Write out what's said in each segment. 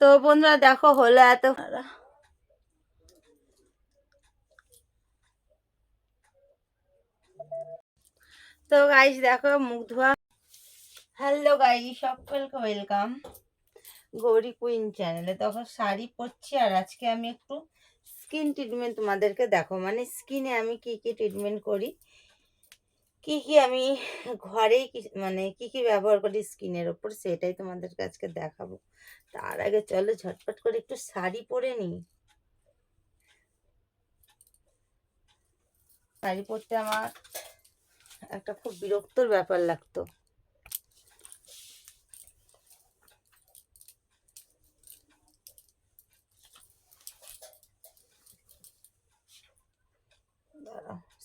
তো বন্ধুরা দেখো হলো এত তো গাইস দেখো মুখ ধোয়া। হ্যালো গাইস সকলকে ওয়েলকাম গৌরী কুইন চ্যানেলে তখন শাড়ি পরছি আর আজকে আমি একটু স্কিন ট্রিটমেন্ট তোমাদেরকে দেখো। মানে স্কিনে আমি কি কি ট্রিটমেন্ট করি? কি কি আমি ঘরেই মানে কি কি ব্যবহার করি স্কিনের ওপর সেটাই তোমাদেরকে আজকে দেখাবো। তার আগে চলো ঝটপট করে একটু শাড়ি পরে নিই। শাড়ি পরতে আমার একটা খুব বিরক্তর ব্যাপার লাগতো।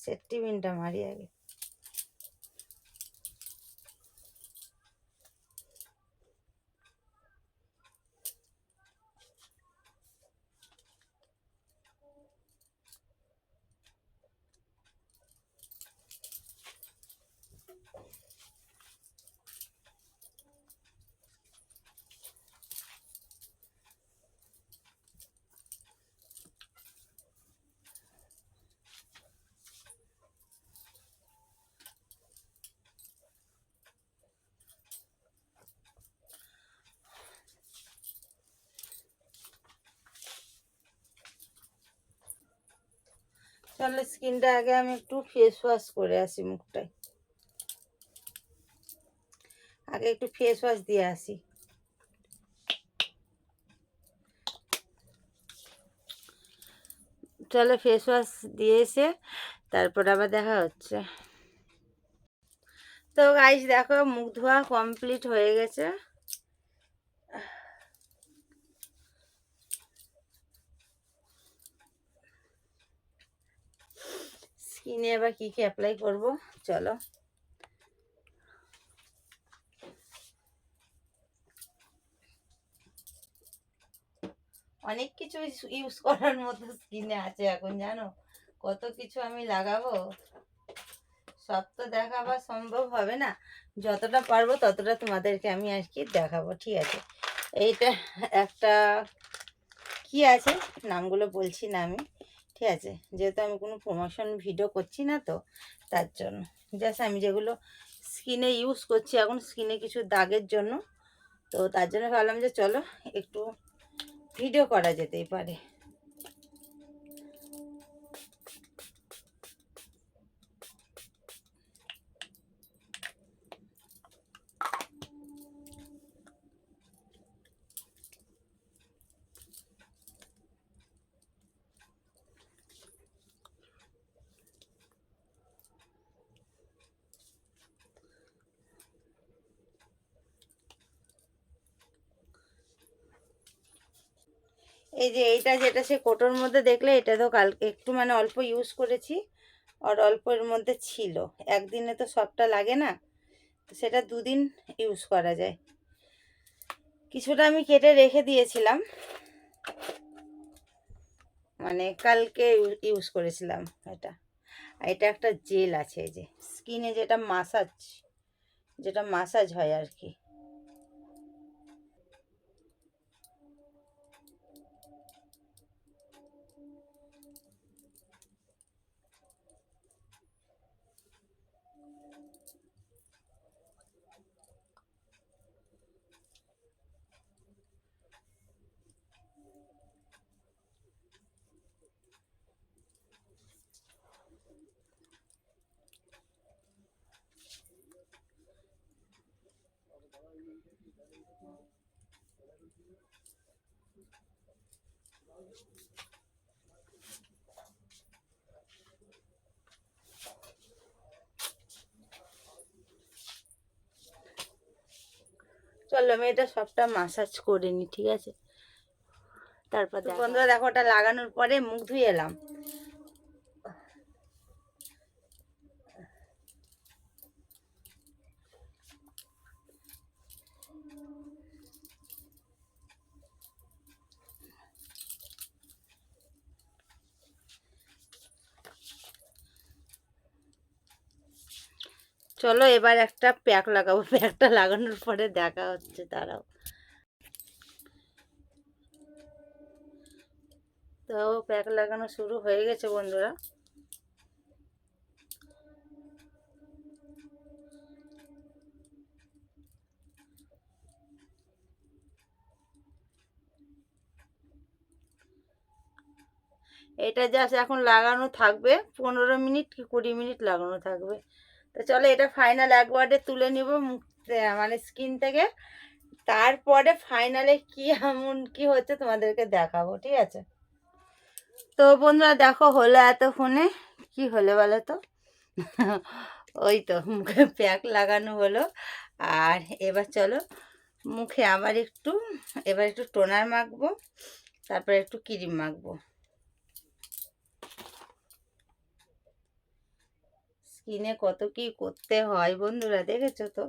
সেফটি পিনটা মারি আগে। চলো স্কিনটা আগে আমি একটু ফেস ওয়াশ করে আসি মুখটায়। আগে একটু ফেস ওয়াশ দিয়ে আসি। চলো ফেস ওয়াশ দিয়ে এসে তারপর আবার দেখা হচ্ছে। তো গাইস দেখো মুখ ধোয়া কমপ্লিট হয়ে গেছে। স্কিনে এবার কি কি অ্যাপ্লাই করব? চলো। অনেক কিছু ইউজ করার মতো স্কিনে আছে এখন, জানো? কত কিছু আমি লাগাবো? সব তো দেখাবার সম্ভব হবে না। যতটা পারব ততটা তোমাদেরকে আমি আর কি দেখাবো, ঠিক আছে? এইটা একটা কি আছে? নামগুলো বলছি না আমি। ঠিক আছে? যেহেতু আমি কোনো প্রমোশন ভিডিও করছি না তো, তার জন্য। জাস্ট আমি যেগুলো স্কিনে ইউজ করছি এখন স্কিনে কিছু দাগের জন্য, তো তার জন্য ভাবলাম যে চলো একটু ভিডিও করা যেতেই পারে। এই যে এইটা যেটা সে কোটোর মধ্যে দেখলে, এটা তো কালকে একটু মানে অল্প ইউজ করেছি। আর অল্পের মধ্যে ছিল। একদিনে তো সবটা লাগে না, তো সেটা দুদিন ইউজ করা যায়। কিছুটা আমি কেটে রেখে দিয়েছিলাম। মানে কালকে ইউজ করেছিলাম এটা। আর এটা একটা জেল আছে যে। স্কিনে যেটা মাসাজ যেটা মাসাজ হয় আর কি। চলো আমি এটা সবটা মাসাজ করে নিই ঠিক আছে? তারপর বন্ধুরা দেখো ওটা লাগানোর পরে মুখ ধুয়ে এলাম। চলো এবার একটা প্যাক লাগাবো। প্যাকটা লাগানোর পরে দেখা হচ্ছে তারাও তো প্যাক লাগানো শুরু হয়ে গেছে বন্ধুরা। এটা জাস্ট এখন লাগানো থাকবে, পনেরো মিনিট কি কুড়ি মিনিট লাগানো থাকবে। তো চলো এটা ফাইনাল একবারে তুলে নিব মানে স্কিন থেকে। তারপরে ফাইনালে কি এমন কি হচ্ছে তোমাদেরকে দেখাবো, ঠিক আছে? তো বন্ধুরা দেখো হলো এতক্ষণে, কি হলো বলো তো? ওই তো মুখে প্যাক লাগানো হলো। আর এবার চলো মুখে আবার একটু, এবার একটু টোনার মাখবো, তারপরে একটু ক্রিম মাখবো। স্কিনে কত কি করতে হয় বন্ধুরা, দেখেছ তো?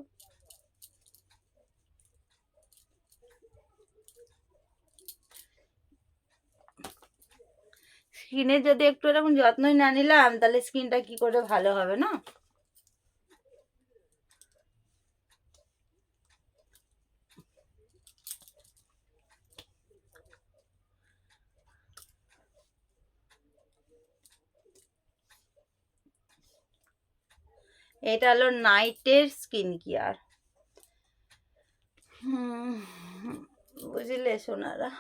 স্কিনে যদি একটু এরকম যত্নই না নিলাম, তাহলে স্কিনটা কি করে ভালো হবে, না? এটা হলো নাইটের স্কিন কেয়ার। বুঝলে সোনারা?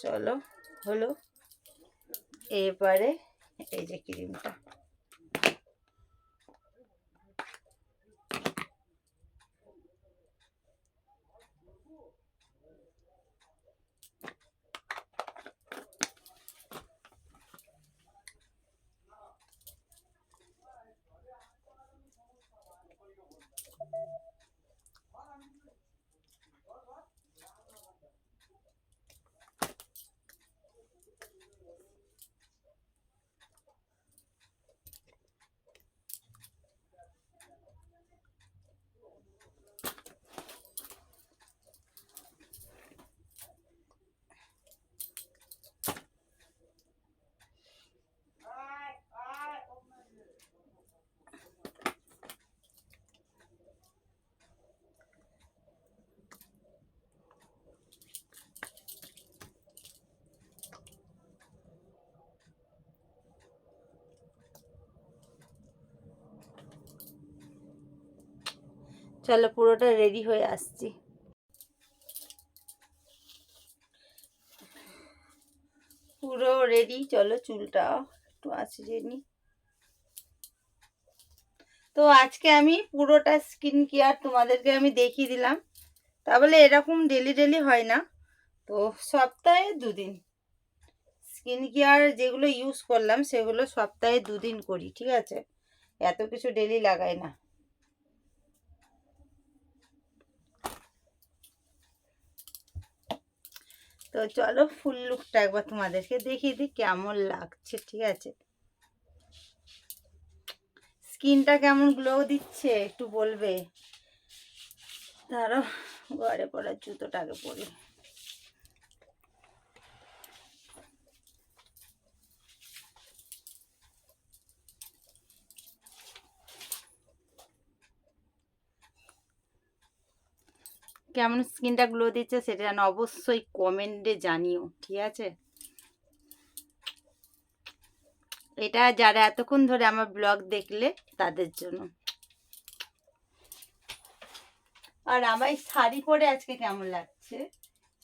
চলো হলো। এবারে এই যে ক্রিমটা। চলো পুরোটা রেডি হয়ে আসছি। পুরো রেডি চলো চুলটা একটু আঁচড়িয়ে নি তো আজকে আমি পুরোটা স্কিন কেয়ার তোমাদেরকে আমি দেখিয়ে দিলাম। তা বলে এরকম ডেলি ডেলি হয় না। তো সপ্তাহে দুদিন স্কিন কেয়ার যেগুলো ইউজ করলাম সেগুলো সপ্তাহে দুদিন করি, ঠিক আছে? এত কিছু ডেলি লাগাই না। তো চলো ফুল লুকটা একবার তোমাদেরকে দেখিয়ে দিই, কেমন লাগছে, ঠিক আছে? স্কিনটা কেমন গ্লো দিচ্ছে, একটু বলবে? ধরো ঘরে পড়ার জুতোটাকে পরি। কেমন স্কিনটা গ্লো দিচ্ছে সেটা যেন অবশ্যই কমেন্টে জানিও, ঠিক আছে? এটা যারা এতক্ষণ ধরে আমার ব্লগ দেখলে তাদের জন্য। আর আমার শাড়ি পরে আজকে কেমন লাগছে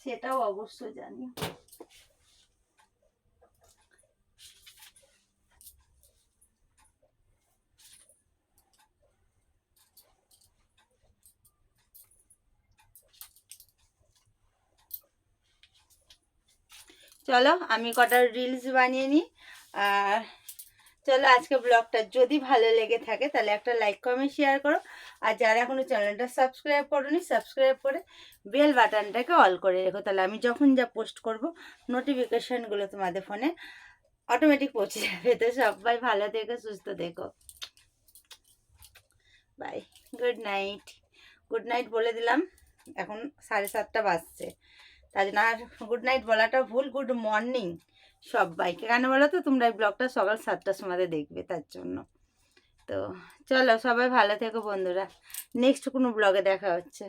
সেটাও অবশ্যই জানি চলো আমি কটা রিলস বানিয়ে নিই। আর চলো আজকে ব্লগটা যদি ভালো লেগে থাকে তাহলে একটা লাইক কমেন্ট শেয়ার করো। আর যারা এখনও চ্যানেলটা সাবস্ক্রাইব করোনি সাবস্ক্রাইব করে বেল বাটনটাকে অল করে রেখো। তাহলে আমি যখন যা পোস্ট করব নোটিফিকেশানগুলো তোমাদের ফোনে অটোমেটিক পৌঁছে যাবে। তো সবাই ভালো থেকো, সুস্থ থেকো। Bye good night good night বলে দিলাম। এখন সাড়ে সাতটা বাজছে। তার জন্য আর গুড নাইট বলাটা ভুল গুড মর্নিং সবাইকে। কেন বলো তো? তোমরা এই ব্লগটা সকাল সাতটার সময় দেখবে তার জন্য। তো চলো সবাই ভালো থেকো বন্ধুরা। নেক্সট কোনো ব্লগে দেখা হচ্ছে।